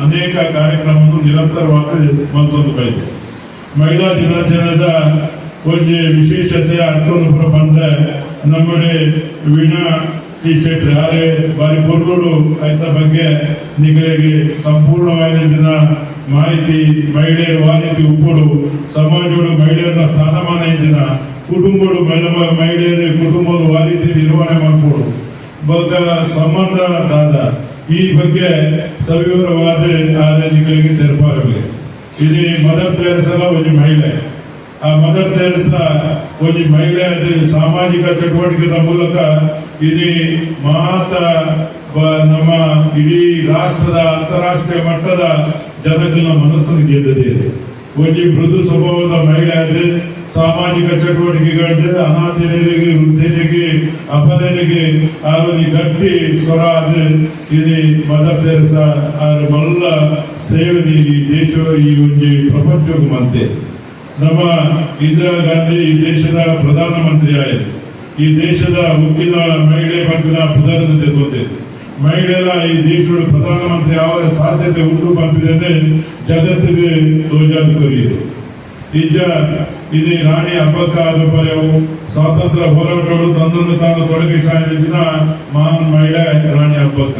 ಅನೇಕ ಕಾರ್ಯಕ್ರಮವನ್ನು ನಿರಂತರವಾಗಿ ಬಂದು ಬೈದೆ ಮಹಿಳಾ ದಿನಾಚರಣೆದ ಒಂದು ವಿಶೇಷತೆ ಅರ್ಥವನ್ನು ಬಂದರೆ ನಮ್ಮಡೆ ವೀಣಾ ಈ ಶೆಟ್ಟಿ ಯಾರೇ ಬಾರಿ ಪೊರ್ಲುಡು ಆಯ್ತ ಬಗ್ಗೆ ನಿಗಳಿಗೆ ಸಂಪೂರ್ಣವಾದ ಮಾಹಿತಿ, ಮಹಿಳೆಯರು ಆ ಉಪ್ಪುಡು ಸಮಾಜಗಳು ಮಹಿಳೆಯರನ್ನ ಸ್ಥಾನಮಾನ ಇದ್ದಿನ ಕುಟುಂಬಗಳು ಮಹಿಳೆ, ಮಹಿಳೆಯರ ಕುಟುಂಬದ ಆ ನಿರ್ವಹಣೆ ಮಾಡ್ಕೊಡು ಬಗ್ಗೆ ಸಂಬಂಧ ದಾದ ಈ ಬಗ್ಗೆ ಸವಿವರವಾದ ಆಲೋಚನೆಗಳಿಗೆ ತೆರಪಾಗಲಿ ಇದು ಮದರ್ ತೆರಸಲ ಒಂದು ಮಹಿಳೆ. ಆ ಮದರ್ ತೆರಸ ಒಂದು ಮಹಿಳೆ, ಅದು ಸಾಮಾಜಿಕ ಚಟುವಟಿಕೆದ ಮೂಲಕ ಇದು ಮಹಾತ ನಮ್ಮ ಇಡೀ ರಾಷ್ಟ್ರದ ಅಂತಾರಾಷ್ಟ್ರೀಯ ಮಟ್ಟದ ಜನಗಳ ಮನಸ್ಸನ್ನು ಗೆದ್ದಿದೆ. ಒಂದು ಮೃದು ಸ್ವಭಾವದ ಮಹಿಳೆ ಅದು. ಸಾಮಾಜಿಕ ಚಟುವಟಿಕೆಗಳಿಗೆ ಅನಾಥರಿಗೆ ವೃದ್ಧರಿಗೆ, ಅಪರರಿಗೆ ಅವರಿಗೆ ಗಟ್ಟಿ ಸ್ವರ ಅದು ಇದು ಮದರ್ ತೆರಸ ಆರು ಮಲ್ಲ ಸೇವೆ ಈ ದೇಶ, ಈ ಒಂದು ಪ್ರಪಂಚಕ್ಕೆ ಮಂತೆ ನಮ್ಮ ಇಂದಿರಾ ಗಾಂಧಿ ಈ ದೇಶದ ಪ್ರಧಾನಮಂತ್ರಿ ಆಯಿತು ಈ ದೇಶದ ಉಕ್ಕಿನ ಮಹಿಳೆ ಪಂಪಿನ ಪ್ರಧಾನದಂತೆ ತೋತೆ ಮಹಿಳೆಯರ ಈ ದೇಶದ ಪ್ರಧಾನಮಂತ್ರಿ ಅವರ ಸಾಧ್ಯತೆ ಉಂಟು ಪಂಪಿದೆ ಜಗತ್ತಿಗೆ ತೋಜಾದು ಕರೆಯುವುದು ನಿಜ ಇದು ರಾಣಿ ಹಬ್ಬಕ್ಕ ಆದ ಪರ್ಯವು ಸ್ವಾತಂತ್ರ್ಯ ಹೋರಾಟಗಳು ತನ್ನನ್ನು ತಾನು ತೊಡಗಿಸಿದ ಮಹಾನ್ ಮಹಿಳೆ ರಾಣಿ ಹಬ್ಬಕ್ಕ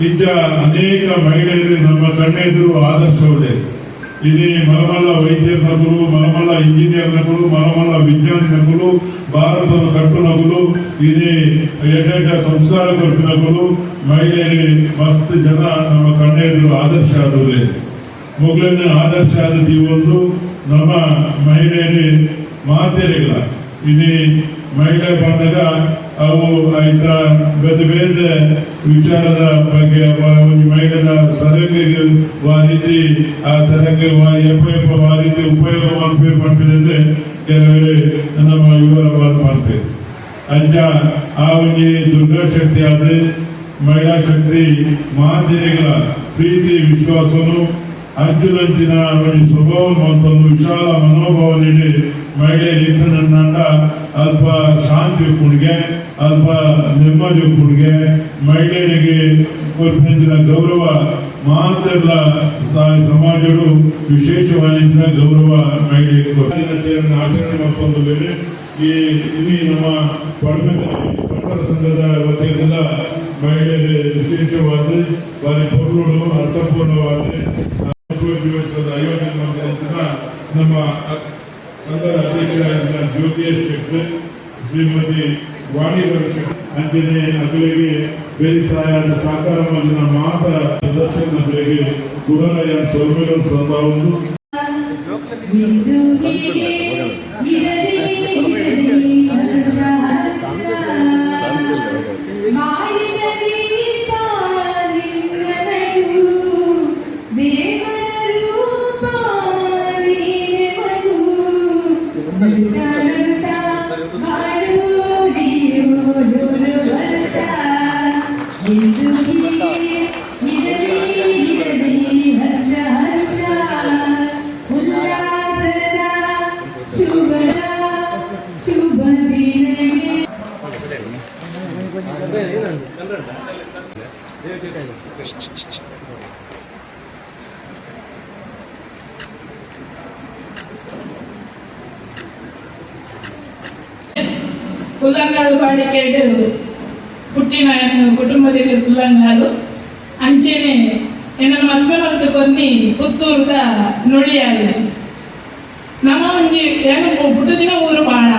ನಿಜ ಅನೇಕ ಮಹಿಳೆಯರು ನಮ್ಮ ಕಣ್ಣೆದುರು ಆದರ್ಶವಿದೆ ఇది మలమల్ల వైద్య నకులు మలమల్ల ఇంజనీర్ నకులు మలమల్ల విజ్ఞాని నకులు భారతను కట్టు నకులు ఇది ఏంటంటే ಸಂಸ್ಕಾರ ಕೊರಪು ನಕಲು ಮಹಿಳೆಯರಿ ಮಸ್ತ್ ಜನ ನಮ್ಮ ಕಣ್ಣೆದುರು ಆದರ್ಶ ಆದವ್ರೆ ಮೊದಲನೇ ಆದರ್ಶ ಆದ ಒಂದು ನಮ್ಮ ಮಹಿಳೆಯರಿ ಮಾತೆರಿಲ್ಲ ಇದು ಮಹಿಳೆ ಬಂದಾಗ ಅವು ಆಯ್ತ ಬೇದ ಬೇದ ವಿಚಾರದ ಬಗ್ಗೆ ಮಹಿಳೆಯ ಸರಂಗಿಗೆ ಆ ರೀತಿ ಆ ಸರಂಗಿ ಎಪ್ಪ ಆ ರೀತಿ ಉಪಯೋಗ ಮಾಡ್ಬೇಕು ಮಾಡ್ತಿದೆ ಕೆಲವರು ನಮ್ಮ ಇವರ ವಾದ ಮಾಡ್ತೇವೆ ಅಜ್ಜ ಆ ಒಂದು ದುರ್ಗಾ ಶಕ್ತಿ ಆದ ಮಹಿಳಾ ಶಕ್ತಿ ಮಾತೆರೆಗಳ ಪ್ರೀತಿ, ವಿಶ್ವಾಸನು ಅಂಚುಲಂಚಿನ ಒಂದು ಸ್ವಭಾವ ಮತ್ತೊಂದು ವಿಶಾಲ ಮನೋಭಾವ ನೀಡಿ ಮಹಿಳೆಯರಿಂದ ನನ್ನ ಅಲ್ಪ ಶಾಂತಿ ಕುಣಿಗೆ, ಅಲ್ಪ ನೆಮ್ಮದಿ ಕುಣಿಗೆ, ಮಹಿಳೆಯರಿಗೆ ಕೊಟ್ಟಿನ ಗೌರವ ಮಾತೆಲ್ಲ ಸಮಾಜರು ವಿಶೇಷವಾದ ಗೌರವ ಮಹಿಳೆಯರಿಗೆ ಆಚರಣೆ ಮಾಡ್ಕೊಂಡು ಬೇರೆ ಈ ಇಲ್ಲಿ ನಮ್ಮ ಪಡಮೆದಲ್ಲಿ ಪಟ್ಟಣ ಸಂಘದ ವತಿಯಿಂದ ಶ್ರೀಮತಿ ವಾಣಿ ಅಂಜನೆ ಅಗಲಿಗೆ ಸಹಾಯದ ಸಾಕಾರ ಮಾತ್ರ ಮಾತ ಸದಸ್ಯ ಮಕ್ಕಳಿಗೆ ಸೌಮ್ಯಗಳು ಸಂತ ಕುಲ್ಲಂಗಾಲು ಬಾಡಿಕೆಡು ಹುಟ್ಟಿನ ಕುಟುಂಬದಲ್ಲಿ ಕುಲ್ಲಂಗಾಲು ಅಂಚೆನೆ ಎನ್ನ ಮದ್ವೆ ಮತ್ತು ಕೊನ್ನಿ ಪುತ್ತೂರದ ನುಡಿಯಾಗಿ ನಮ್ಮ ಒಂಜಿ ಏನು ಪುಟ್ಟದಿನ ಊರು ಬಾಳ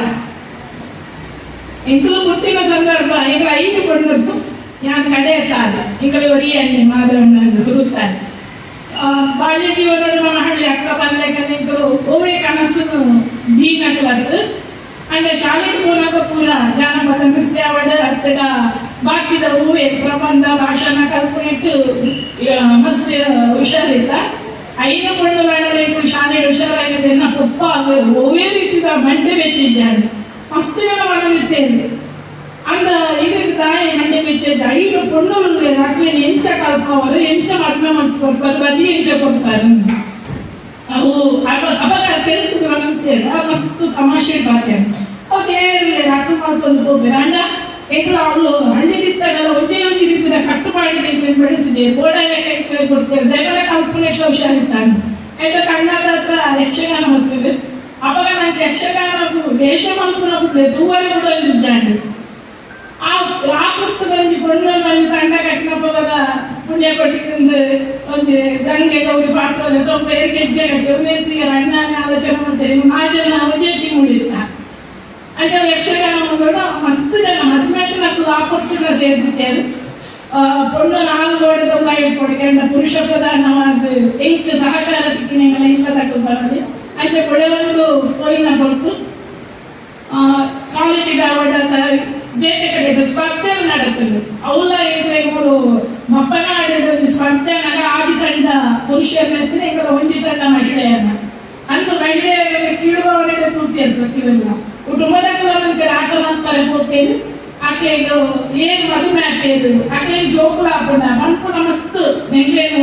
ಇಂಕಲು ಹುಟ್ಟಿನ ಸಂದರ್ಭ ಇಂಕಲ ಐದು ಕೊಂಡದ್ದು ಯಾನ್ ಕಡೆ ತಾಲ ಇಂಕಲು ಒರಿಯನ್ನಿ ಮಾಧವಣ್ಣ ಸುರುತ್ತಾರೆ ಬಾಲ್ಯ ಜೀವನ ನಮ್ಮ ಹಳ್ಳಿ ಅಕ್ಕ ಬಂದಕ್ಕೆ ನಿಂತರು ಓವೇ ಕನಸು ದೀನಕ್ಲದ್ದು ಅಂಡ್ ಶಾಲೆ ಮೂಲಕ ಪೂರ ಜಾನಪದ ನೃತ್ಯ ಒಳ್ಳೆ ಅರ್ಥದ ಬಾಕಿದ ಹೂವೆ ಪ್ರಬಂಧ ಭಾಷಣ ಕಲ್ಪನೆಟ್ಟು ಮಸ್ತ್ ಹುಷಾರಿಲ್ಲ ಐದು ಕೊಂಡುಗಳಲ್ಲಿ ಶಾಲೆ ಹುಷಾರಾಗಿದೆ ಪಪ್ಪ ಅದು ಒವೇ ರೀತಿದ ಮಂಡೆ ಬೆಚ್ಚಿದ್ದಾಳೆ ಮಸ್ತ್ ಜನ ಅಂದ ಇದಕ್ಕೆ ತಾಯಿ ಮಂಡೆ ಬೆಚ್ಚಿದ್ದ ಐದು ಕೊಂಡೂರು ರಾತ್ರಿ ಎಂಚ ಕಲ್ಪವರು ಎಂಚ ಮಟ್ಮೆ ಮತ್ತು ಕೊಡ್ತಾರೆ ಎಂಚ ಕೊಡ್ತಾರೆ ಅವು ತೆರೆದು ಅಂತೇಳಿ ಮಸ್ತ್ ತಮಾಷೆ ಭಾಗ್ಯ ಅವು ದೇವರಲ್ಲಿ ರಾಕು ಮಾಡ್ಕೊಂಡು ಹೋಗ್ಬೇರೆ ಅಂಡ ಎಂಕ್ಲ ಅವಳು ಹಳ್ಳಿಲಿತ್ತಾಗಲ್ಲ ಒಂಜೆ ಒಂದು ರೀತಿಯ ಕಟ್ಟುಪಾಡಿ ಎಂಕ್ಲೆನ್ ಬೆಳೆಸಿದೆ ಗೋಡೆ ಎಂಕ್ಲೆನ್ ಕೊಡ್ತೇವೆ. ದಯಮಾಡ ಕಲ್ಪನೆ ಹುಷಾರಿದ್ದಾನೆ ಎಂತ ಕಣ್ಣಾದ ಹತ್ರ ಯಕ್ಷಗಾನ ಹೋಗ್ತೇವೆ ಅವಾಗ ನನಗೆ ಯಕ್ಷಗಾನ ವೇಷ ಬಿಡ್ಲೆ ತೂವರೆ ಬಿಡೋದು ಜಾಂಡಿ ಆ ಆ ಕುರ್ತು ಬಂದು ಬಂದು ತಂಡ ಕಟ್ಟಿನಪ್ಪವಾಗ ಪುಣ್ಯ ಕೊಟ್ಟಿದ್ದು ಒಂದು ಗಂಗೆ ಗೌರಿ ಪಾತ್ರ ತೊಂಬ ಎರಡು ಕಟ್ಟಿ ಒಂದೇ ಅಣ್ಣನ ಆಲೋಚನೆ ಮಾಡ್ತೇನೆ ಆ ಜನ ಒಂದೇ ಟೀಮ್ ಉಳಿತ ಅಂತ ಯಕ್ಷಗಾನ ಮಗಳು ಮಸ್ತ್ ಜನ ಮದುವೆ నాకు ಆಪರ್ಚುನ ಸೇರಿದ್ದಾರೆ ಪೊಣ್ಣು ನಾಲ್ಕು ಗೋಡೆದೊಲ್ಲ ಇಟ್ಕೊಡ್ಕೊಂಡ ಪುರುಷ ಪ್ರಧಾನವಾದ ಎಂಟು ಸಹಕಾರ ತಿಕ್ಕಿನೆಲ್ಲ ಇಲ್ಲ ತಕ್ಕ ಬರೋದು ಅಂಚೆ ಕೊಯ್ನ ಬರ್ತು ಕಾಲೇಜಿಗೆ ಅವಾರ್ಡ್ ಅಂತ ಬೇರೆ ಕಡೆ ಸ್ಪರ್ಧೆ ನಡೆತ್ತದೆ ಅವಲ್ಲ ಏನ್ರೆ ಮೂರು ಮಪ್ಪನಾಡಿದ ಸ್ಪರ್ಧೆ ನಗ ಆಜಿ ತಂಡ ಪುರುಷರನ್ನ ಎತ್ತಿನ ಈಗ ಒಂಜಿ ತಂಡ ಮಹಿಳೆಯನ್ನ ಅಂದು ಮಹಿಳೆಯರಿಗೆ ಕೀಳುವವರಿಗೆ ಪೂರ್ತಿ ಅಂತ ಪ್ರತಿಯೊಂದು ಕುಟುಂಬದ ಕುಲವಂತರ ಆಟ ಹೋಗ್ತೇನೆ ಆಕೆಗೆ ಏನ್ ಮದುವೆ ಆಗ್ತೇವೆ ಆಕೆಗೆ ಜೋಕುಲ ಹಾಕೋಣ ಮನ್ಪುನ ಮಸ್ತ್ ನೆಂಗೇನು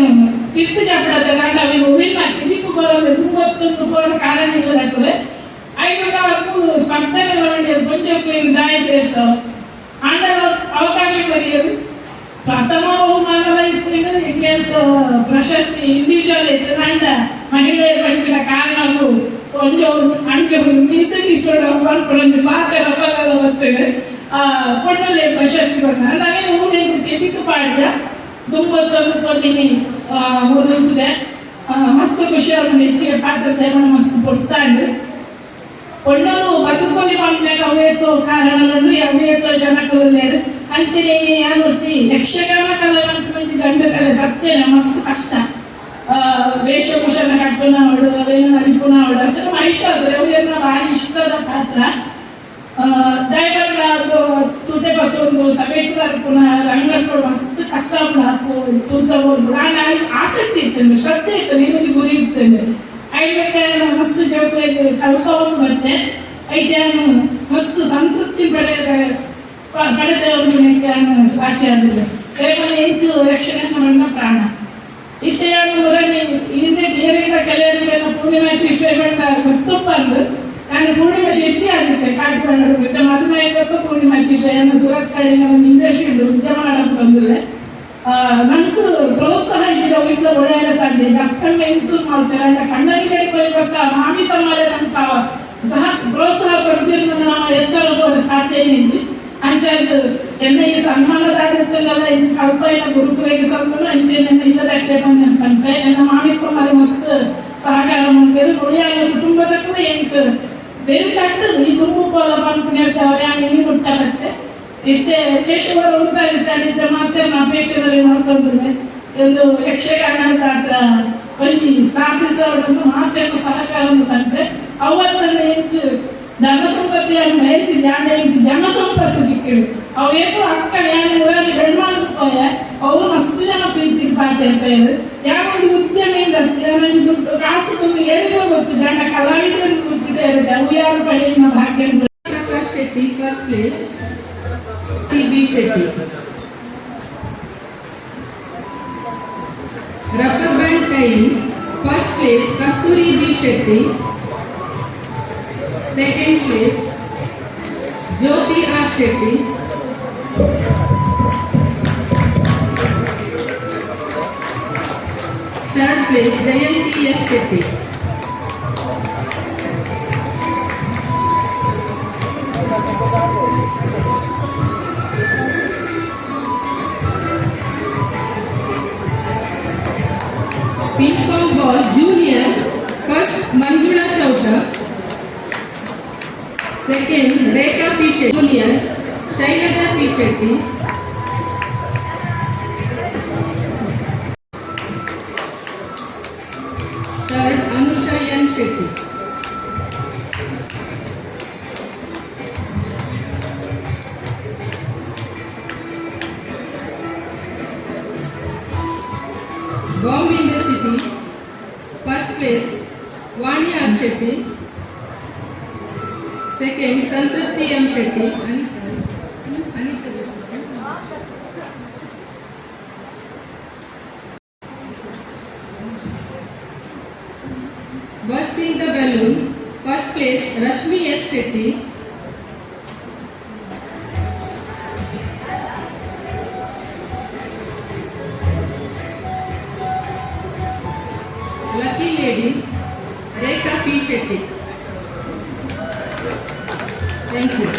ತಿರ್ತು ಜಾಪಡದ ಗಂಡ ಅವೇನು ಹೂವಿನ ಕಿವಿಕು ಬರೋದು ತುಂಬತ್ತೊಂದು ಬರೋ ಕಾರಣ ಇಲ್ಲದಾಗ್ತದೆ ಐದು ಮೂರು ಸ್ಪರ್ಧೆಗಳ ಪಂಚಕ್ಲಿನ ದಾಯ ಸೇರಿಸೋ ಆಂಡರ ಅವಕಾಶ ಬರೆಯೋದು ಪ್ರಥಮ ಬಹುಮಾನ ಇತ್ತು ಹಿಂಗೆ ಪ್ರಶಸ್ತಿ ಇಂಡಿವಿಜುವಲ್ ಇತ್ತು. ನಂಡ ಮಹಿಳೆಯರ ಬಂದಿನ ಕಾರಣವು ಒಂದು ಅಂಕೆ ಮೀಸಲಿಸೋಣ ಒಂದು ಪಾತ್ರ ಬಲ್ಲದ ಬರ್ತೇನೆ ಪ್ರಶಸ್ತಿ ಕೊಟ್ಟ ನಾವೇ ಊರೇ ತಿತ್ತು ಪಾಡ್ಯ ತುಂಬ ತೊಂದು ತೊಂದಿನಿ ಒಂದು ಮಸ್ತ್ ಖುಷಿಯಾಗಿ ಹೆಚ್ಚಿಗೆ ಪಾತ್ರ ಮಸ್ತ್ ಕೊಡ್ತಾ ಇದ್ದೆ ಒಣ್ಣಲು ಬದುಕಲಿ ಪಂಪೆ ಅವೇತು ಕಾರಣಗಳನ್ನು ಅವೇತು ಜನಕಲಲ್ಲೇರು ಅಂಚನೇನೆ ಯಾನೊತ್ತಿ ಯಕ್ಷಗಾನ ಕಲೆ ಮಂತ್ರಿ ಗಂಡ ಕಲೆ ಸತ್ಯನ ಮಸ್ತ್ ಕಷ್ಟ. ವೇಷಭೂಷಣ ಕಟ್ಟುನ ಅವಳು, ಅವೇನ ನಿಪುಣ ಅವಳು ಅಂತ ಮಹಿಷಾಸುರ ಅವೇನ ಭಾರಿ ಇಷ್ಟದ ಪಾತ್ರ. ದಯಬಲ್ಲ ಅದು ತುದೆ ಬತ್ತೊಂದು ಸಭೆಟ್ವಾರ ಪುನಃ ರಂಗಸ್ಥಳ ಮಸ್ತ್ ಕಷ್ಟ ಹಾಕು ತುದ್ದ ಒಂದು ನಾನು ಆಸಕ್ತಿ ಇರ್ತೇನೆ, ಶ್ರದ್ಧೆ ಇತ್ತು ನಿಮಗೆ ಗುರಿ ಇರ್ತೇನೆ. ಐದಕ್ಕೆ ವಸ್ತು ಜವಾಬ್ದಾರಿ ಕಲ್ಪವನ್ನು ಮತ್ತೆ ಐದ್ಯಾನು ಮಸ್ತು ಸಂತೃಪ್ತಿ ಪಡೆದ ಪಡೆದ ಒಂದು ಸಾಕ್ಷಿ ಆಗಿದೆ. ಕೇವಲ ಎಂಟು ರಕ್ಷಣೆ ನನ್ನ ಪ್ರಾಣ. ಇತ್ತೆಯಾನು ಊರಲ್ಲಿ ಹಿಂದೆ ಬೇರೆಯಿಂದ ಕೆಲವರಿಗೆ ಪೂರ್ಣಿಮಾ ಕೃಷ್ಣ ಗೊತ್ತು ಬಂದು ನಾನು ಪೂರ್ಣಿಮಾ ಶಕ್ತಿ ಆಗುತ್ತೆ ಮತ್ತೆ ಮದುವೆ ಗೊತ್ತು ಪೂರ್ಣಿಮಾ ಕೃಷ್ಣ ಸುರತ್ ಕಡೆಯಿಂದ ಒಂದು ಇಂಡಸ್ಟ್ರಿ ಉದ್ಯಮ ಮಾಡಕ್ಕೆ ಬಂದಿದೆ. ನನಗೂ ಪ್ರೋತ್ಸಾಹ ಇದ್ದಿರೋ ಇಂದ ಒಳ್ಳೆಯ ಸಾಧ್ಯ ಅಕ್ಕಮ್ಮ ಎಂತೂ ಮಾಡ್ತಾರೆ ಅಂತ ಕಣ್ಣರಿಗೆ ಹೋಗ್ಬೇಕ ಮಾಮಿ ತಮ್ಮಲೆ ನಂತ ಸಹ ಪ್ರೋತ್ಸಾಹ ಕೊಡ್ತಿರೋ ನಾವು ಎತ್ತರ ಹೋದ ಸಾಧ್ಯ ಏನಿದ್ದು ಅಂಚಾದ ಎನ್ನ ಈ ಸನ್ಮಾನದಾಗಿರ್ತಲ್ಲ ಇನ್ನು ಕಲ್ಪನ ಗುರುಕುಲಕ್ಕೆ ಸ್ವಲ್ಪ ಅಂಚೆ ನನ್ನ ಇಲ್ಲದಕ್ಕೆ ಬಂದು ಅನ್ಕೊಂಡೆ ನನ್ನ ಮಾಮಿ ಕುಮಾರಿ ಮಸ್ತ್ ಸಹಕಾರ ಮಾಡ್ತಾರೆ ಉಳಿಯಾಗ ಕುಟುಂಬದ ಕೂಡ ಎಂಟು ಬೇರೆ ತಟ್ಟದು ಈ ದುರ್ಮುಖ ಬಂದ್ಬಿಟ್ಟು ಅವ್ರು ಯಾಕೆ ಮುಟ್ಟಾಗತ್ತೆ ಇತ್ತೆ ಯಕ್ಷವರು ಹೋಗ್ತಾ ಇರ್ತಾರೆ ಇದ್ದ ಮತ್ತೆ ಅಪೇಕ್ಷೆದಲ್ಲಿ ನೋಡ್ಕೊಂಡಿದ್ದೆ ಒಂದು ಯಕ್ಷಗಾನ ಹತ್ರ ಪಂಚಿ ಸ್ಥಾಪಿಸೋದು ಮಾತೆಯನ್ನು ಸಹಕಾರವನ್ನು ತಂದೆ. ಅವತ್ತನ್ನು ಎಂಟು ಧನ ಸಂಪತ್ತಿಯನ್ನು ಬಯಸಿ ಜಾಡ ಎಂಟು ಜನ ಸಂಪತ್ತು ದಿಕ್ಕಿಡು ಅವೇನು ಅಕ್ಕ ಯಾರು ಊರಲ್ಲಿ ಗಂಡ್ಮಾನು ಪೋಯ. ಅವರು ಮಸ್ತು ಜನ ಪ್ರೀತಿ ಪಾತೆ ಪೇರು ಯಾವೊಂದು ಉದ್ಯಮಿಯಿಂದ ಯಾವೊಂದು ದುಡ್ಡು, ಕಾಸು ತುಂಬಿ ಏನಿಗೂ ಗೊತ್ತು ಜನ ಕಲಾವಿದರು ಸೇರಿದೆ. ಅವು ಯಾರು ಪಡೆಯುವ Bhagya Shetty first first Shetty rubber band tiling first place Kasturi B Shetty second place Jyoti R Shetty third place Jayanti S. Shetty. ping ball juniors. First Manjula Chauta. Second Rekha Piche juniors. Shailata Pichetti. Shetty second Santripti M Shetty burst the balloon first place Rashmi S Shetty appreciate it. Thank you.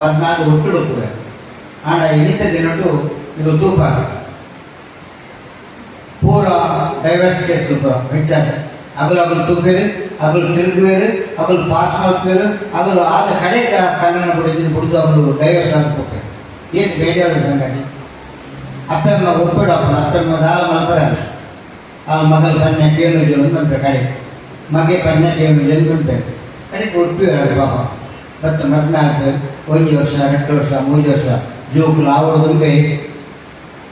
ಹದಿನಾರು ಒಟ್ಟು ಬರ್ತದೆ and ಎಣಿತ ದಿನಟು ಇದು ತೂಪ ಪೂರ diversity super richer ಅಗಲ ಅಗಲ ತೂಪೇರಿ ಅಗಲು ತಿರುಗುವೇರು ಅಗಲು pass ಮಾಡ್ಪೇರು ಅಗಲು ಆದ ಕಡೆ ಕಣ್ಣನ ಬಿಡಿದ್ದು ಬಿಡ್ದು ಅಗಲು divorce ಆಗ್ಬೇಕು ಏನು ಬೇಜಾರು ಸಂಗತಿ ಅಪ್ಪಮ್ಮ ಒಪ್ಪಿಡು ಅಪ್ಪನ ಅಪ್ಪಮ್ಮ ನಾಲ್ ಮಲ್ಪರ ಆ ಮಗಲ್ ಪನ್ಯ ಕೇಳು ಜನ ಬಂದ್ರೆ ಕಡೆ ಮಗೆ ಪನ್ಯ ಕೇಳು ಜನ ಬಂದ್ರೆ ಕಡೆಗೆ ಒಪ್ಪಿರು ಪಾಪ ಮತ್ತು ಮದ್ನಾಲ್ಕು ಒಂದು ವರ್ಷ ಎರಡು ವರ್ಷ ಮೂರು ವರ್ಷ ಜೋಕುಲು ಆವಡದುಂಬೆ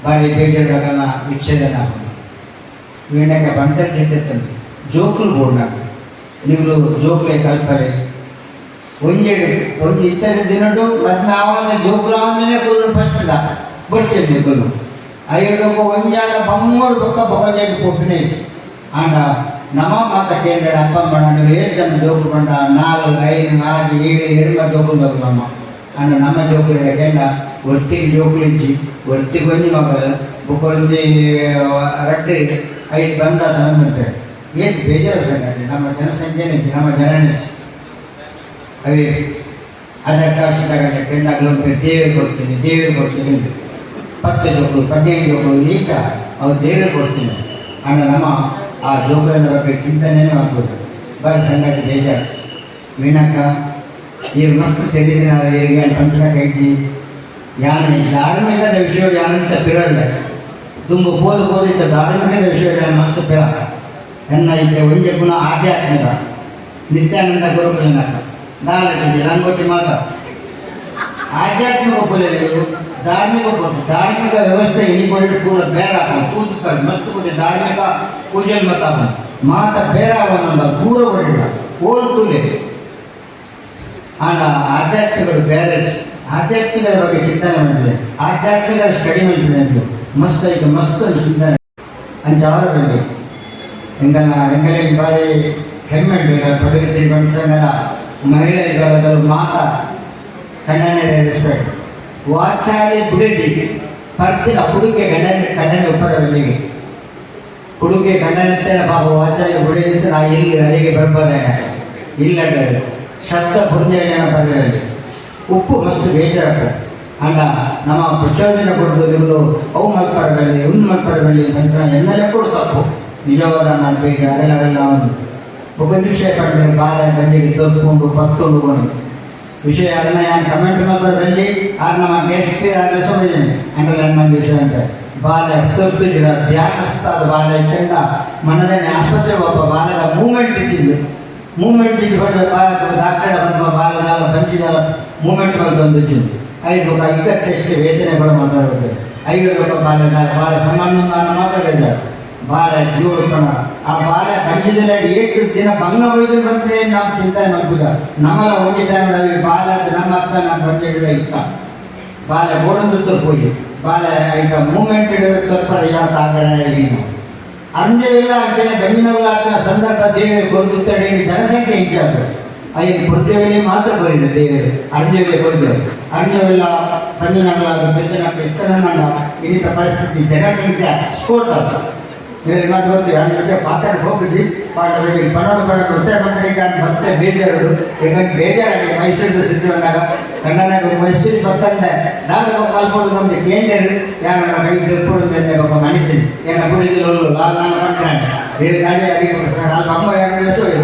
ಭಾರಿ ಬೇಜಾರುಗಳನ್ನ ವಿಚ್ಛೇದನ ಆಗೋದು ವೀಣಾಗ ಬಂಟ ಗೆಡ್ಡೆತ್ತಂದು ಜೋಕುಲು ಬೋರ್ಡ್ ನೀವು ಜೋಕುಲೆ ಕಲ್ಪರೆ ಒಂಜೆಡು ಒಂದು ಇತ್ತರ ದಿನಡು ಮದ್ನ ಆವಾಗ ಜೋಕುಲು ಆವಂದನೆ ಕೊಲ್ಲು ಫಸ್ಟ್ ದ ಬರ್ಚಂದಿ ಕೊಲ್ಲು ಅಯ್ಯಡೊಕ್ಕ ಒಂಜಾಡ ಬಮ್ಮಡು ಬೊಕ್ಕ ಬೊಗಜಾಗಿ ಕೊಟ್ಟಿನೇಸಿ ಆಂಡ ನಮ ಮಾತ ಕೇಂದ್ರ ಅಪ್ಪ ಅಮ್ಮ ನೀವು ಏಳು ಜನ ಜೋಕು ಬಂಡ ನಾಲ್ಕು ಐದು ಆಜು ಏಳು ಎಡುಮ ಜೋಕುಲು ಬರಲಮ್ಮ ಅಂಡ ನಮ್ಮ ಜೋಕುಲು ಕೇಂದ್ರ ಒಟ್ಟಿಗೆ ಜೋಕುಲು ಇಜ್ಜಿ ಒಟ್ಟಿಗೆ ಒಂಜಿ ಮಗಳು ಬೊಕ್ಕೊಂಜಿ ರಡ್ಡು ಐದು ಬಂದ ತಂದ್ರೆ ಏನು ಬೇಜಾರು ಸಂಗತಿ ನಮ್ಮ ಜನಸಂಖ್ಯೆನೇ ನಮ್ಮ ಜನನಿಸಿ ಅವೇ ಅದಕ್ಕೆ ಅಷ್ಟಾಗಲ್ಲ ಕೆಂಡಾಗಲು ದೇವೇ ಕೊಡ್ತೀನಿ ದೇವರು ಕೊಡ್ತೀನಿ ಪತ್ತು ಜೋಕುಲು ಪದಿನೈದು ಜೋಕುಲು ಈಚ ಅವ್ರು ದೇವರು ಕೊಡ್ತೀನಿ. ಅಣ್ಣ, ನಮ್ಮ ಆ ಜೋಕುಲಿನ ಬಗ್ಗೆ ಚಿಂತನೆನೇ ಮಾಡ್ಬೋದು. ಬರೀ ಸಂಗತಿ ಬೇಜಾರು. ವೀಣಕ್ಕ ಇವ್ರು ಮಸ್ತ್ ತೆಗೆದಿನ ಇವರಿಗೆ ಸಂತನ ಕೈಜಿ ಯಾನೆ ಧಾರ್ಮಿಕದ ವಿಷಯ ಯಾನಂತ ಪಿರಲ್ಲ ತುಂಬ ಹೋದ ಪೋದಿದ್ದ ಧಾರ್ಮಿಕದ ವಿಷಯ ಯಾನ ಮಸ್ತ್ ಪಿರ ಎನ್ನ ಈಗ ಒಂಜೆ ಪುನಃ ಆಧ್ಯಾತ್ಮಿಕ. ನಿತ್ಯಾನಂದ ಗುರುಕುಲನಾಥ. ನಾಲ್ಕು ರಂಗೋಟಿ ಮಾತ. ಆಧ್ಯಾತ್ಮಿಕ ಒಪ್ಪಲೇವು ಧಾರ್ಮಿಕ ಕೊಟ್ಟು ಧಾರ್ಮಿಕ ವ್ಯವಸ್ಥೆ ಇನಿಕೊಂಡು ಪೂರ ಬೇರ ತೂತು ಕಲ್ ಮಸ್ತ್ ಕೊಟ್ಟು ಧಾರ್ಮಿಕ ಪೂಜೆ ಮತ ಮಾತ ಬೇರ ದೂರ ಪೂರ ಹೊಡಿಲ್ಲ ಓಲ್ ತೂಲೆ. ಆಂಡ ಆಧ್ಯಾತ್ಮಿಕಗಳು ಬೇರೆ ಆಧ್ಯಾತ್ಮಿಕದ ಬಗ್ಗೆ ಚಿಂತನೆ ಮಾಡಿದ್ರೆ ಆಧ್ಯಾತ್ಮಿಕ ಸ್ಟಡಿ ಮಾಡಿದ್ರೆ ಅಂತ ಮಸ್ತ್ ಐತೆ, ಮಸ್ತ್ ಚಿಂತನೆ. ಅಂಚ ಅವರ ಬಗ್ಗೆ ಎಂಗನ ಎಂಗಲೇ ಬಾರಿ ಹೆಮ್ಮೆ ಬೇಗ ಪಡುಗತಿ ಮನುಷ್ಯನ ಮಹಿಳೆ ವಿಭಾಗದವರು ಮಾತ ಖಂಡನೆ ರೆಸ್ಪೆಕ್ಟ್ ವಾತ್ಸಾಲಿ ಬುಡಿದಿ. ಪರ್ಪಿನ ಹುಡುಗೆ ಗಂಡನ ಉಪ್ಪರ ಬಂದಿಗೆ ಹುಡುಗೆ ಗಂಡನಿತ್ತೇನೆ ಪಾಪ ವಾತ್ಸಾಲಿ ಬುಡಿದಿತ್ತು ನಾ ಇಲ್ಲಿ ಅಡಿಗೆ ಬರ್ಬೋದೇನೆ ಇಲ್ಲ. ಶಬ್ದ ಪುಣ್ಯನ ಬರಲಿ ಉಪ್ಪು ಮಸ್ತ್ ಬೇಜಾರು ಅಂಡ ನಮ್ಮ ಪ್ರಚೋದನೆ ಕೊಡೋದು ಇವರು ಅವು ಮಲ್ಪರ ಬೆಳ್ಳಿ ಇವ್ನು ಮಲ್ಪರ ಬೆಳ್ಳಿ ಅಂತ ತಪ್ಪು ನಿಜವಾದ ನಂಬಿಕೆ ಅಗಲವೆಲ್ಲ ಅವನು ಒಬ್ಬ ವಿಷಯ ಪಡೆದ ಬಾಲ ಬಂದಿಗೆ ಪತ್ಕೊಂಡು ಬಂದು ವಿಷಯ ಅಲ್ಲ ಯಾರು ಕಮೆಂಟ್ ಮಾಡೋದ್ರಲ್ಲಿ ಆ ನಮ್ಮ ಗೆಸ್ಟ್ ಆಗಲೇ ಸೊಲ್ಲಿದ್ದೇನೆ ಅಂಡರ್ಲೈನ್ ನಮ್ಮ ವಿಷಯ ಅಂತ. ಬಾಲ ತೊರ್ತು ಗಿಡ ಧ್ಯಾನಸ್ತಾದ ಬಾಲ ಇತ್ತಂಡ ಮನದಲ್ಲಿ ಆಸ್ಪತ್ರೆ ಒಬ್ಬ ಬಾಲದ ಮೂಮೆಂಟ್ ಇಚ್ಚಿದ್ದು ಮೂಮೆಂಟ್ ಇಚ್ಚು ಪಡೆದ ಬಾಲ ಡಾಕ್ಟರ್ ಬಂದ ಬಾಲದಾಲ ಪಂಚಿದಾಲ ಮೂಮೆಂಟ್ ಬಂದೊಂದು ಇಚ್ಚಿದ್ದು ಐದು ಇದಕ್ಕೆ ವೇದನೆ ಕೂಡ ಮಾತಾಡಬೇಕು ಐದು ಬಾಲ್ಯದ ಬಾಲ ಸಮಾನ ಮಾತಾಡಿದ್ದಾರೆ ಬಾಲ ಜೀವನ ಕಣ ಆ ಬಾಲ ಕಂಚಿದಲ್ಲಿ ಏಕ ದಿನ ಭಂಗ ಒಯ್ದು ಬಂದ್ರೆ ನಾವು ಚಿಂತನೆ ಮಾಡ್ಬೋದ ನಮ್ಮಲ್ಲ ಒಂದೇ ಟೈಮ್ ಅವಿ ಬಾಲ ಅದು ನಮ್ಮ ಅಪ್ಪ, ನಮ್ಮ ಬಂದಿಡಿದ ಇತ್ತ. ಬಾಲ ಬೋಡಂದು ತೋರ್ಪೋಜಿ ಬಾಲ ಈಗ ಮೂಮೆಂಟ್ ಹಿಡಿದು ತೋರ್ಪರ, ಯಾವ ತಾಗರ ಏನು. ಅಂಜವಿಲ್ಲ ಅಂಚನೆ ಗಂಜಿನವುಲ ಹಾಕಿನ ಸಂದರ್ಭ ದೇವರು ಕೊರದು ತಡೆ ಜನಸಂಖ್ಯೆ ಹೆಚ್ಚಾದ್ರು ಐದು ಪುರ್ಜವೇಲಿ ಮಾತ್ರ ಕೊರಿದ ದೇವರು ಅಂಜವಿಲೆ ಕೊರಿದ್ರು ಅಂಜವಿಲ್ಲ ಪಂಜನಗಲಾದ ಬೆಂಜನಕ್ಕೆ ಇತ್ತನನ್ನ ಇನ್ನಿತ ಪರಿಸ್ಥಿತಿ ಜನಸಂಖ್ಯೆ ಸ್ಫೋಟ ಹೇಳಿ ಮತ್ತೆ ಗೊತ್ತು ಎರಡು ದಿವಸ ಮಾತಾಡಿ ಹೋಗಿದ್ವಿ ಪಾಠ ಬೇಜಾರು ಪನ್ನೊಂದು ಪನ್ನೊಂದು ಮತ್ತೆ ಬಂದ್ರೆ ಈಗ ಮತ್ತೆ ಬೇಜಾರು ಈಗ ಬೇಜಾರಾಗಿ ಮೈಸೂರು ಸಿದ್ದು ಬಂದಾಗ ಕಣ್ಣನಾಗ ಮೈಸೂರಿಗೆ ಬರ್ತಂದೆ ನಾನು ಕಲ್ಕೊಂಡು ಬಂದು ಕೇಂದ್ರ ಯಾರ ಕೈ ಗೆಪ್ಪುಡು ತಂದೆ ಬೊಕ್ಕ ಮಣಿತೀನಿ ಏನ ಕುಡಿದಿಲ್ಲ ನಾನು ಮಾಡ್ತಾನೆ ಬೇರೆ ದಾರಿ ಅದಕ್ಕೆ ಅಲ್ಪ ಅಮ್ಮ ಯಾರು ಸೋಗಿ